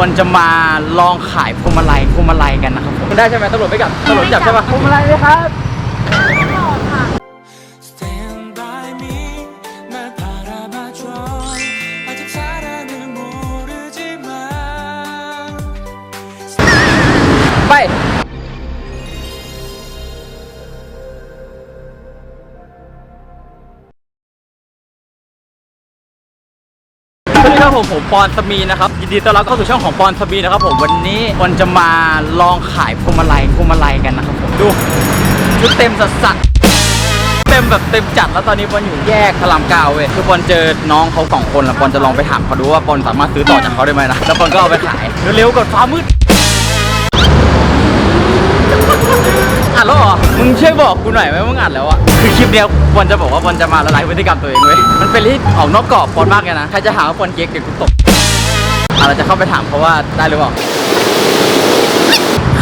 วันจะมาลองขายพวงมาลัยพวงมาลัยกันนะครับผมได้ใช่ไหมตำรวจไม่กัดตำรวจจับใช่ปะพวงมาลัยเลยครับ ครับผมผมปอนสมีนะครับยินดีต้อนรับเข้าสู่ช่องของปอนสมีนะครับผมวันนี้ปอนจะมาลองขายพวงมาลัยพวงมาลัยกันนะครับผมดูชุดเต็มสัสสัสเต็มแบบเต็มจัดแล้วตอนนี้ปอนอยู่แยกพระรามเก้าเว้ยคือปอนเจอน้องเขาสองคนแล้วปอนจะลองไปถามเขาดูว่าปอนสามารถซื้อต่อจากเขาได้ไหมนะแล้วปอนก็เอาไปขายเร็วๆก่อนฟ้ามืด อัดแล้วเหรอ มึงช่วยบอกกูหน่อยไหมว่ามึงอัดแล้วอะคือคลิปเนี้ยปอนจะบอกว่าปอนจะมาละลายพฤติกรรมตัวเองเว้ย มันเป็นที่ออกนอกกรอบปอนมากเลยนะ ใครจะหาว่าปอนเก๊กเดี๋ยวกูตบอะเราจะเข้าไปถามเขาว่าได้หรือเปล่า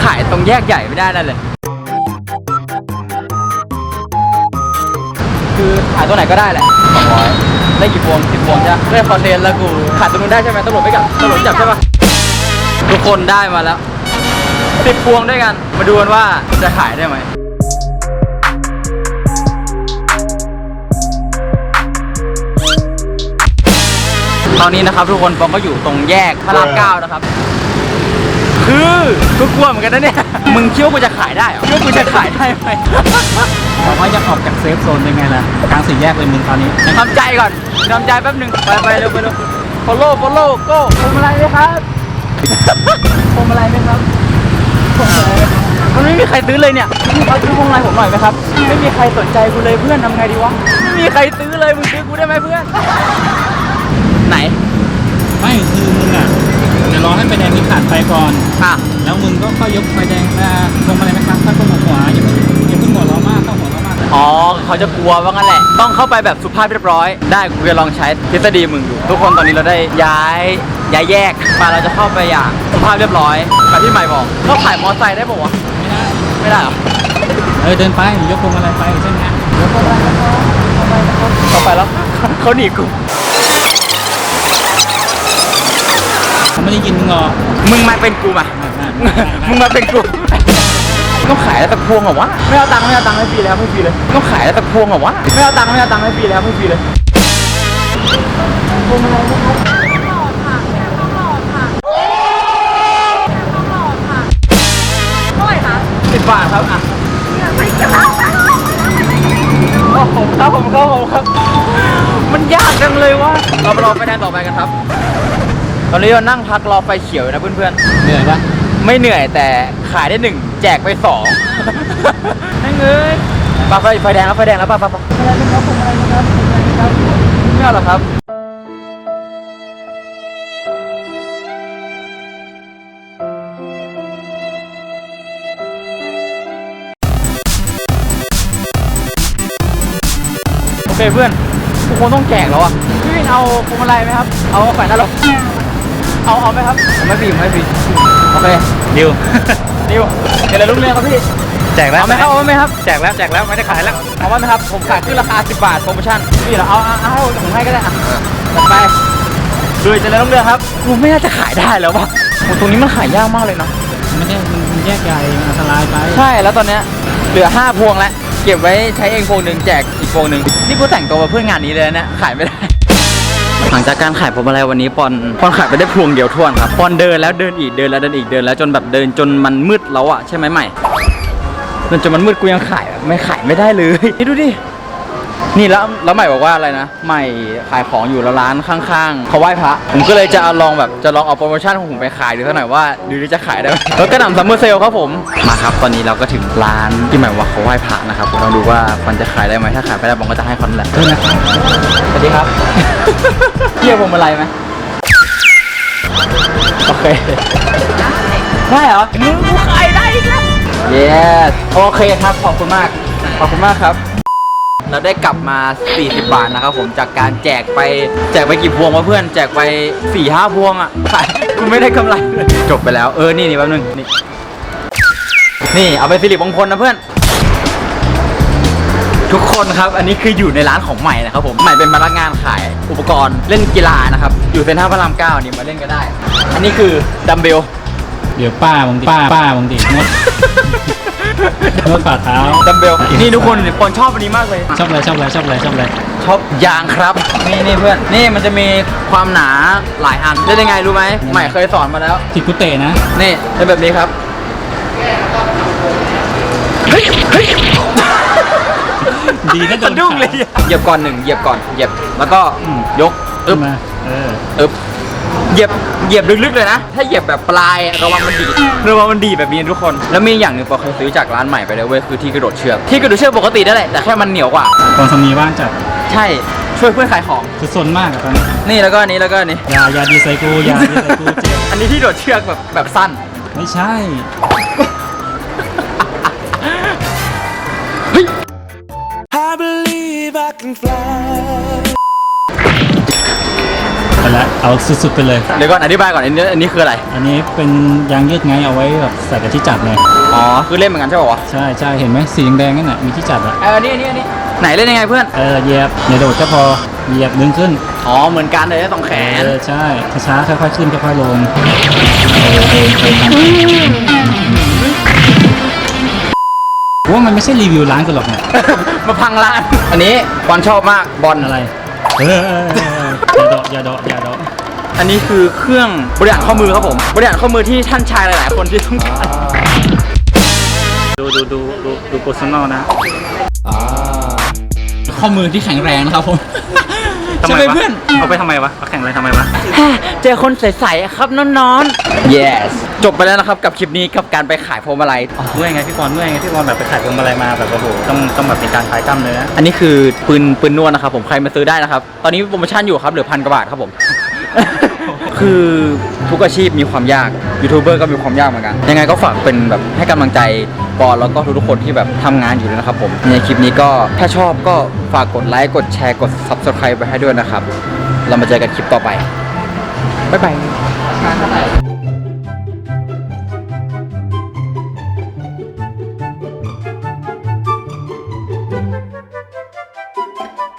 ขายตรงแยกใหญ่ไม่ได้นั่นเลย คือขายตัวไหนก็ได้แหละสองร้อยได้กี่พวงสิบพวงใช่ได้คอนเทนต์แล้วกูขายตรงนู้นได้ใช่ไหมตำรวจไม่กัดตำรวจจับใช่ปะทุกคนได้มาแล้วสิบพวงด้วยกัน มาดูกันว่าจะขายได้ไหมตอนนี้นะครับทุกคนปองก็อยู่ตรงแยกพระรามเก้านะครับ คือกูกลัวเหมือนกันนะเนี่ย มึงคิดว่ากูจะขายได้เหรอคิดว่ากูจะขายได้ไหมบอกว่าจะออกจากเซฟโซนเป็นไงล่ะกลางสี่แยกเลยมึงตอนนี้ทำใจก่อนทำใจแป๊บหนึ่งไปไปเร็วไปเร็ว follow follow go พวงมาลัยไหมครับพวงมาลัยไหมครับพวงมาลัยไหมครับ มันไม่มีใครซื้อเลยเนี่ยพี่เขาซื้อพวงมาลัยผมหน่อยไหมครับ ไม่มีใครสนใจกูเลยเพื่อนทำไงดีวะ ไม่มีใครซื้อเลยมึงซื้อกูได้ไหมเพื่อน ไหน ไม่คือมึงอะเดี๋ยวรอให้ไฟแดงนี้ขาดไปก่อน อะ แล้วมึงก็ค่อยยกไฟแดงมาลงมาเลยนะครับค่อยก้มหัวอย่าเพิ่งอย่าเพิ่งหัวเราะมากเข้าหัวเราะมากอ๋อเขาจะกลัวว่างั้นแหละ ต้องเข้าไปแบบสุภาพเรียบร้อย ได้กูจะลองใช้ทฤษฎีมึงดู ทุกคนตอนนี้เราได้ย้ายย้ายแยกมาเราจะเข้าไปอย่างสุภาพเรียบร้อยแบบที่ใหม่บอกเขาขายมอเตอร์ไซค์ได้ปะวะ ไม่ได้ไม่ได้เหรอเออเดินไปยกพวงมาลัยไปเช่นนี้เข้าไปแล้วเขาหนีกูเขาไม่ได้ยินมึงหรอกมึงมาเป็นกูมามึงมาเป็นกูต้องขายแล้วตะพวงเหรอวะไม่เอาตังค์ไม่เอาตังค์ให้ฟรีเลยครับให้ฟรีเลยต้องขายแล้วตะพวงเหรอวะไม่เอาตังค์ไม่เอาตังค์ให้ฟรีเลยครับให้ฟรีเลยต้องหลอ บบาทครับอะไม่กล้าโอ้ผมครับผมครับผมครับ มันยากจังเลยวะเราไปรอไฟแดงต่อไปกันครับ ตอนนี้เรานั่งพักรอไฟเขียวอยู่นะเพื่อนเหนื่อยปะๆไม่เหนื่อยแต่ขายได้หนึ่งแจกไปสองนั่งเอ้ยปาไฟไฟแดงแล้วไฟแดงแล้วป่ะป่ะป่ะอะไรนะครับผมอะไรนะครับผมอะไรนะครับไม่เอาหรอครับ เคเพื่อนทุกคนต้องแจกแล้วอะพี่วินเอาพวงมาลัยไหมครับ เอาแขวนหน้ารถเอาเอาไหมครับผมไม่ฟรีผมไม่ฟรีโอเคดิวดิวเดี๋ยวเราลุกเรื่องครับพี่แจกแล้วเอาไหมครับเอาไหมครับแจกแล้วแจกแล้วไม่ได้ขายแล้วเอาไหมครับผมขายขึ้นราคา 10 บาทโปรโมชั่นพี่เหรอเอาเอาเอาให้ผมให้ก็ได้อะจัดไปดูเจะเลยต้องเรื่องครับกูไม่น่าจะขายได้แล้ววะโอ้ตรงนี้มันขายยากมากเลยเนาะไม่ได้มึงมึงแยกใหญ่อันตรายไป ใช่แล้วตอนเนี้ยเหลือ 5 พวงแล้วเก็บไว้ใช้เองพวงหนึ่งแจกอีกพวงหนึ่งนี่กูแต่งตัวมาเพื่องานนี้เลยนะขายไม่ได้ หลังจากการขายผมอะไรวันนี้ปอนปอนขายไปได้พวงเดียวท่วนครับปอนเดินแล้วเดินอีกเดินแล้วเดินอีกเดินแล้วจนแบบเดินจนมันมืดแล้วอะใช่ไหมใหม่จนจนมันมืดกูยังขายไม่ขายไม่ได้เลยนี่ดูดิ นี่แล้วแล้วใหม่บอกว่าอะไรนะ ใหม่ขายของอยู่แล้วร้านข้างๆเขาไหว้พระผมก็เลยจะเอาลองแบบจะลองเอาโปรโมชั่นของผมไปขายดูสักหน่อยว่าดูดิจะขายได้ไหมแล้วกระหน่ำซัมเมอร์เซลครับผมมาครับ ตอนนี้เราก็ถึงร้านที่หมายว่าเขาไหว้พระนะครับผมลองดูว่ามันจะขายได้ไหมถ้าขายไม่ได้ผมก็จะให้คอนแหละเออนะครับสวัสดีครับเกี่ยวผมอะไรไหมโอเคได้เหรอมึงกูขายได้อีกแล้ว yes โอเคครับขอบคุณมากขอบคุณมากครับ เราได้กลับมา 40 บาทนะครับผมจากการแจกไปแจกไปกี่พวงวะเพื่อนแจกไป4 5พวงอะขายกูไม่ได้กำไรเลยจบไปแล้วเออนี่นี่แป๊บนึงนี่นี่เอาไปสิริมงคลนะเพื่อน ทุกคนครับอันนี้คืออยู่ในร้านของใหม่นะครับผมใหม่เป็นพนักงานขายอุปกรณ์เล่นกีฬานะครับอยู่เซ็นทรัลพระรามเก้านี่มาเล่นก็ได้ อันนี้คือดัมเบล เดี๋ยวป้าบางทีป้าป้าบางทีนวด นวดฝ่าเท้า ดัมเบลนี่ทุกคนปอนชอบอันนี้มากเลย ชอบอะไรชอบอะไรชอบอะไรชอบอะไร ชอบยางครับ นี่นี่เพื่อน นี่มันจะมีความหนาหลายอันเล่นยังไงรู้ไหมใหม่เคยสอนมาแล้ว ที่กุเตะนะ นี่เป็นแบบนี้ครับ เฮ้ยเฮ้ยดีนะโดนสะดุ้งเลยอะเหยียบก่อนหนึ่งเหยียบก่อนเหยียบ แล้วก็ยกขึ้อึ๊นบมาเออ อึ๊บ เหยียบเหยียบลึกๆเลยนะ ถ้าเหยียบแบบปลายระวังมันดีดระวังมันดีดแบบนี้ทุกคน แล้วมีอย่างหนึ่งปอเคยซื้อจากร้านใหม่ไปเลยเว้ยคือที่กระโดดเชือก ที่กระโดดเชือกปกติได้แหละแต่แค่มันเหนียวกว่าตอนสามีว่างจัดใช่ช่วยเพื่อนขายของคือซนมากอะตอนนี้นี่แล้วก็อันนี้แล้วก็อันนี้อยาอยาดีไซกูอยาดีไซกูเจ็บอันนี้ที่โดดเชือกแบบแบบสั้น ไม่ใช่ I believe I can fly ไปละ เอาสุดๆไปเลย เดี๋ยวก่อนอธิบายก่อนอันนี้อันนี้คืออะไร อันนี้เป็นยางยืดไงเอาไว้แบบใส่กับที่จับไงอ๋อ คือเล่นเหมือนกันใช่ป่าวะใช่ใช่เห็นไหมสีแดงๆนั่นน่ะมีที่จับอะเออนี่นี่นี่ไหนเล่นยังไงเพื่อน เออเหยียบอย่าโดดก็พอเหยียบดึงขึ้นอ๋อ เหมือนกันเลยสองแขน เออใช่ช้าๆค่อยๆขึ้นค่อยๆลงเออเออเออทำว่ามันไม่ใช่รีวิวร้านกันหรอกเนี่ยมาพังร้าน อันนี้บอลชอบมากบอล อะไรเออเออเอออย่าเดาะอย่าเดาะอย่าเดาะ อันนี้คือเครื่องบริหารข้อมือครับผม บริหารข้อมือที่ท่านชายหลาย ๆ คนที่ต้องการดูดูดูดูดูโปรโซนอลนะข้อมือที่แข็งแรงนะครับผมทำใช่ไมไหมวะเพื่อนเอาไปทำไมวะเอาแข่งอะไรทำไมวะเจอคนใสๆครับน้องๆ yes จบไปแล้วนะครับกับคลิปนี้กับการไปขายพวงมาลัยเมื่อยไงพี่บอลเมื่อยไงพี่บอลแบบไปขายพวงมาลัยมาแบบโอ้โหต้องต้องแบบเป็นการขายกล้ามเนื้ออันนี้คือปืนปืนนวดนะครับผมใครมาซื้อได้นะครับ ตอนนี้โปรโมชั่นอยู่ครับเหลือพันกว่าบาทครับผม คือทุกอาชีพมีความยากยูทูบเบอร์ก็มีความยากเหมือนกัน ยังไงก็ฝากเป็นแบบให้กำลังใจปอนแล้วก็ทุกๆคนที่แบบทำงานอยู่ด้วยนะครับผม ในคลิปนี้ก็ถ้าชอบก็ฝากกดไลค์กดแชร์กด subscribe ไปให้ด้วยนะครับ เรามาเจอกันคลิปต่อไป บ๊ายบาย